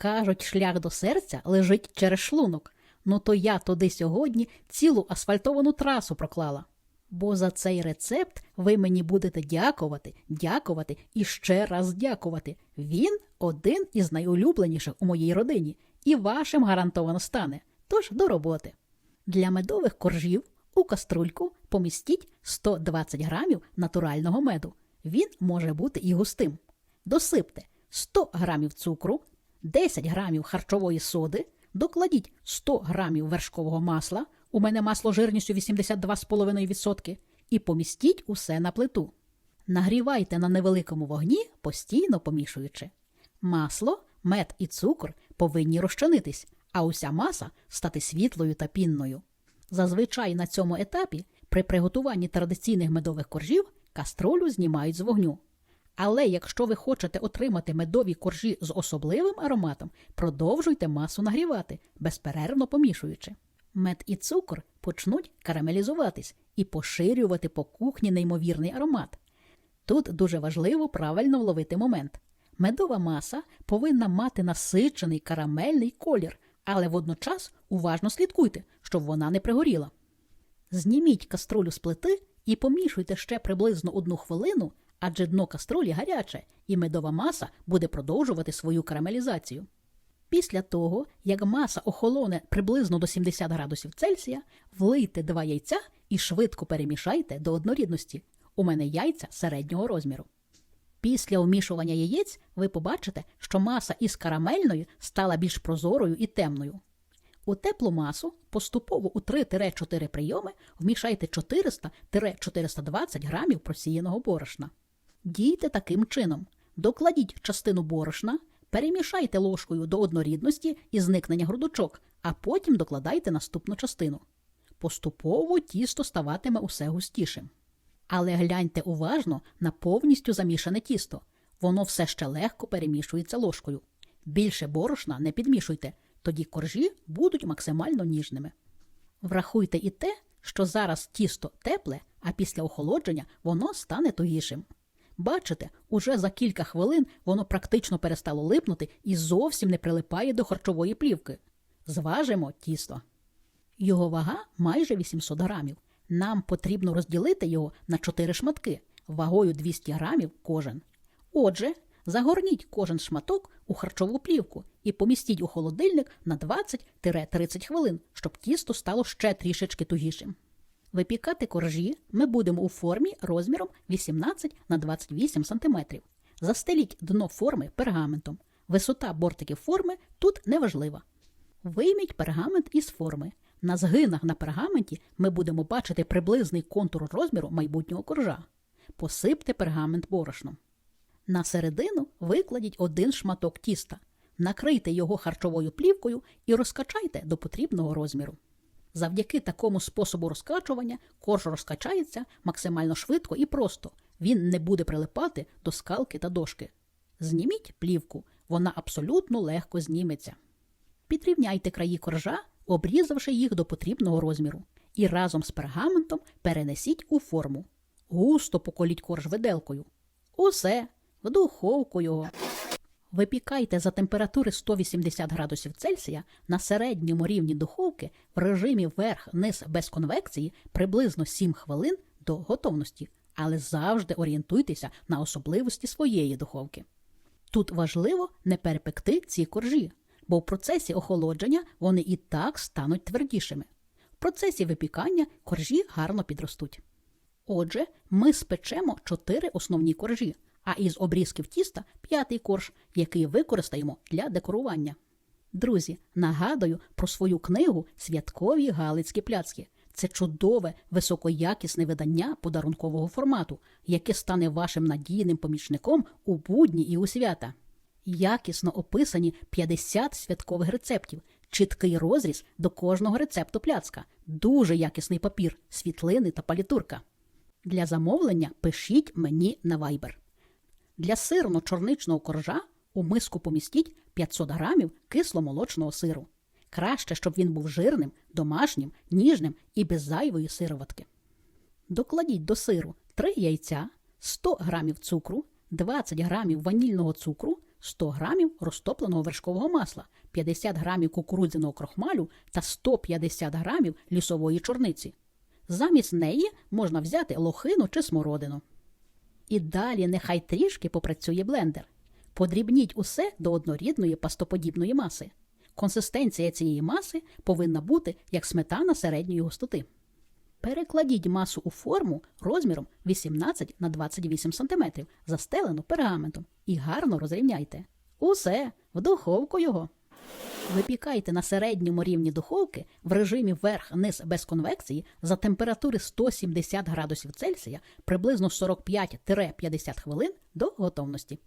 Кажуть, шлях до серця лежить через шлунок. Ну то я туди сьогодні цілу асфальтовану трасу проклала. Бо за цей рецепт ви мені будете дякувати, дякувати і ще раз дякувати. Він один із найулюбленіших у моїй родині, і вашим гарантовано стане. Тож до роботи. Для медових коржів у каструльку помістіть 120 грамів натурального меду. Він може бути і густим. Досипте 100 грамів цукру, 10 грамів харчової соди, докладіть 100 грамів вершкового масла, у мене масло жирністю 82,5%, і помістіть усе на плиту. Нагрівайте на невеликому вогні, постійно помішуючи. Масло, мед і цукор повинні розчинитись, а уся маса стати світлою та пінною. Зазвичай на цьому етапі при приготуванні традиційних медових коржів каструлю знімають з вогню. Але якщо ви хочете отримати медові коржі з особливим ароматом, продовжуйте масу нагрівати, безперервно помішуючи. Мед і цукор почнуть карамелізуватись і поширювати по кухні неймовірний аромат. Тут дуже важливо правильно вловити момент. Медова маса повинна мати насичений карамельний колір, але водночас уважно слідкуйте, щоб вона не пригоріла. Зніміть каструлю з плити і помішуйте ще приблизно одну хвилину, адже дно каструлі гаряче, і медова маса буде продовжувати свою карамелізацію. Після того, як маса охолоне приблизно до 70 градусів Цельсія, влийте два яйця і швидко перемішайте до однорідності. У мене яйця середнього розміру. Після вмішування яєць ви побачите, що маса із карамельної стала більш прозорою і темною. У теплу масу поступово у 3-4 прийоми вмішайте 400-420 грамів просіяного борошна. Дійте таким чином: докладіть частину борошна, перемішайте ложкою до однорідності і зникнення грудочок, а потім докладайте наступну частину. Поступово тісто ставатиме усе густішим. Але гляньте уважно на повністю замішане тісто. Воно все ще легко перемішується ложкою. Більше борошна не підмішуйте, тоді коржі будуть максимально ніжними. Врахуйте і те, що зараз тісто тепле, а після охолодження воно стане тугішим. Бачите, уже за кілька хвилин воно практично перестало липнути і зовсім не прилипає до харчової плівки. Зважимо тісто. Його вага майже 800 грамів. Нам потрібно розділити його на 4 шматки вагою 200 грамів кожен. Отже, загорніть кожен шматок у харчову плівку і помістіть у холодильник на 20-30 хвилин, щоб тісто стало ще трішечки тугішим. Випікати коржі ми будемо у формі розміром 18 на 28 см. Застеліть дно форми пергаментом. Висота бортиків форми тут неважлива. Вийміть пергамент із форми. На згинах на пергаменті ми будемо бачити приблизний контур розміру майбутнього коржа. Посипте пергамент борошном. На середину викладіть один шматок тіста, накрийте його харчовою плівкою і розкачайте до потрібного розміру. Завдяки такому способу розкачування корж розкачається максимально швидко і просто. Він не буде прилипати до скалки та дошки. Зніміть плівку, вона абсолютно легко зніметься. Підрівняйте краї коржа, обрізавши їх до потрібного розміру, і разом з пергаментом перенесіть у форму. Густо поколіть корж виделкою. Усе, в духовку його. Випікайте за температури 180 градусів Цельсія на середньому рівні духовки в режимі верх-низ без конвекції приблизно 7 хвилин до готовності, але завжди орієнтуйтеся на особливості своєї духовки. Тут важливо не перепекти ці коржі, бо в процесі охолодження вони і так стануть твердішими. В процесі випікання коржі гарно підростуть. Отже, ми спечемо 4 основні коржі, а із обрізків тіста п'ятий корж, який використаємо для декорування. Друзі, нагадую про свою книгу Святкові Галицькі пляцки. Це чудове, високоякісне видання подарункового формату, яке стане вашим надійним помічником у будні і у свята. Якісно описані 50 святкових рецептів, чіткий розріз до кожного рецепту пляцка, дуже якісний папір, світлини та палітурка. Для замовлення пишіть мені на Viber. Для сирно-чорничного коржа у миску помістіть 500 грамів кисломолочного сиру. Краще, щоб він був жирним, домашнім, ніжним і без зайвої сироватки. Докладіть до сиру 3 яйця, 100 грамів цукру, 20 грамів ванільного цукру, 100 грамів розтопленого вершкового масла, 50 грамів кукурудзяного крохмалю та 150 грамів лісової чорниці. Замість неї можна взяти лохину чи смородину. І далі нехай трішки попрацює блендер. Подрібніть усе до однорідної пастоподібної маси. Консистенція цієї маси повинна бути як сметана середньої густоти. Перекладіть масу у форму розміром 18 на 28 см, застелену пергаментом, і гарно розрівняйте. Усе, в духовку його. Випікайте на середньому рівні духовки в режимі верх-низ без конвекції за температури 170 градусів Цельсія приблизно 45-50 хвилин до готовності.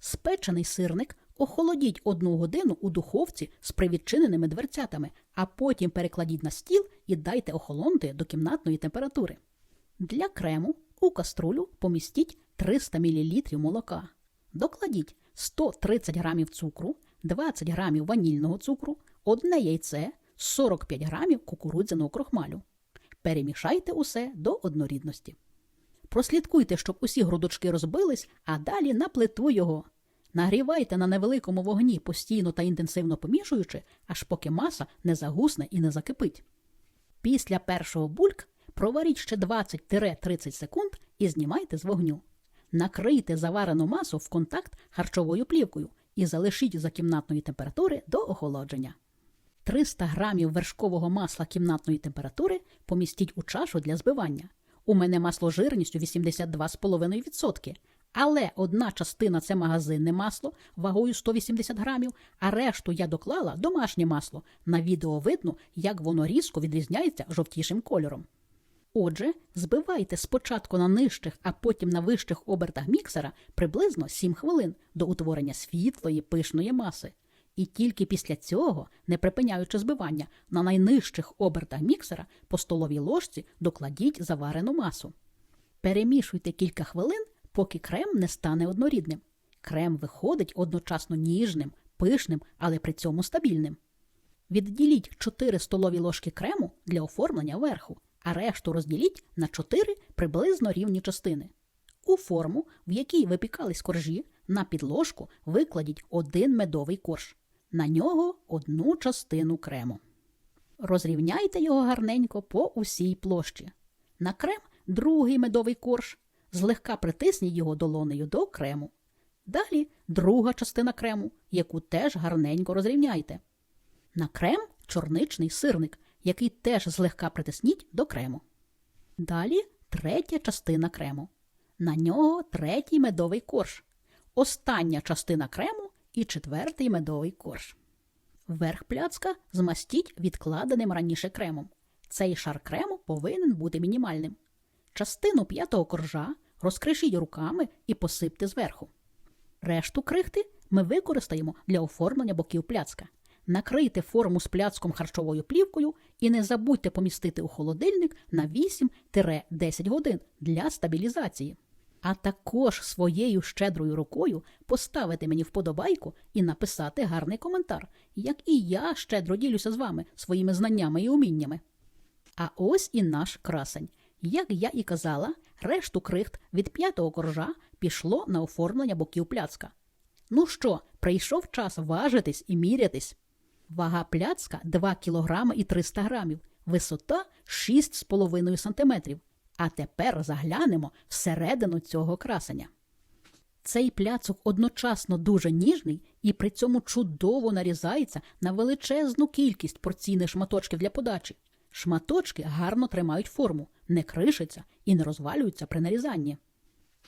Спечений сирник охолодіть одну годину у духовці з привідчиненими дверцятами, а потім перекладіть на стіл і дайте охолонути до кімнатної температури. Для крему у каструлю помістіть 300 мл молока. Докладіть 130 г цукру, 20 г ванільного цукру, одне яйце, 45 г кукурудзяного крохмалю. Перемішайте усе до однорідності. Прослідкуйте, щоб усі грудочки розбились, а далі на плиту його. Нагрівайте на невеликому вогні, постійно та інтенсивно помішуючи, аж поки маса не загусне і не закипить. Після першого бульк проваріть ще 20-30 секунд і знімайте з вогню. Накрийте заварену масу в контакт харчовою плівкою і залишіть за кімнатної температури до охолодження. 300 грамів вершкового масла кімнатної температури помістіть у чашу для збивання. У мене масло жирністю 82,5%, але одна частина це магазинне масло вагою 180 грамів, а решту я доклала домашнє масло. На відео видно, як воно різко відрізняється жовтішим кольором. Отже, збивайте спочатку на нижчих, а потім на вищих обертах міксера приблизно 7 хвилин до утворення світлої пишної маси. І тільки після цього, не припиняючи збивання, на найнижчих обертах міксера по столовій ложці докладіть заварену масу. Перемішуйте кілька хвилин, поки крем не стане однорідним. Крем виходить одночасно ніжним, пишним, але при цьому стабільним. Відділіть 4 столові ложки крему для оформлення верху, а решту розділіть на 4 приблизно рівні частини. У форму, в якій випікались коржі, на підложку викладіть один медовий корж, на нього одну частину крему. Розрівняйте його гарненько по усій площі. На крем другий медовий корж, злегка притисніть його долонею до крему. Далі друга частина крему, яку теж гарненько розрівняйте. На крем чорничний сирник, який теж злегка притисніть до крему. Далі третя частина крему. На нього третій медовий корж. Остання частина крему і четвертий медовий корж. Верх пляцка змастіть відкладеним раніше кремом. Цей шар крему повинен бути мінімальним. Частину п'ятого коржа розкришіть руками і посипте зверху. Решту крихти ми використаємо для оформлення боків пляцка. Накрийте форму з пляцком харчовою плівкою і не забудьте помістити у холодильник на 8-10 годин для стабілізації. А також своєю щедрою рукою поставити мені вподобайку і написати гарний коментар, як і я щедро ділюся з вами своїми знаннями і уміннями. А ось і наш красень. Як я і казала, решту крихт від п'ятого коржа пішло на оформлення боків пляцка. Ну що, прийшов час важитись і мірятись. Вага пляцка 2 кг і 300 грамів, висота 6,5 см. А тепер заглянемо всередину цього красення. Цей пляцок одночасно дуже ніжний і при цьому чудово нарізається на величезну кількість порційних шматочків для подачі. Шматочки гарно тримають форму, не кришаться і не розвалюються при нарізанні.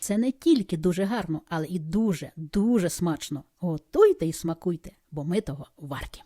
Це не тільки дуже гарно, але і дуже, дуже смачно. Готуйте і смакуйте, бо ми того варті.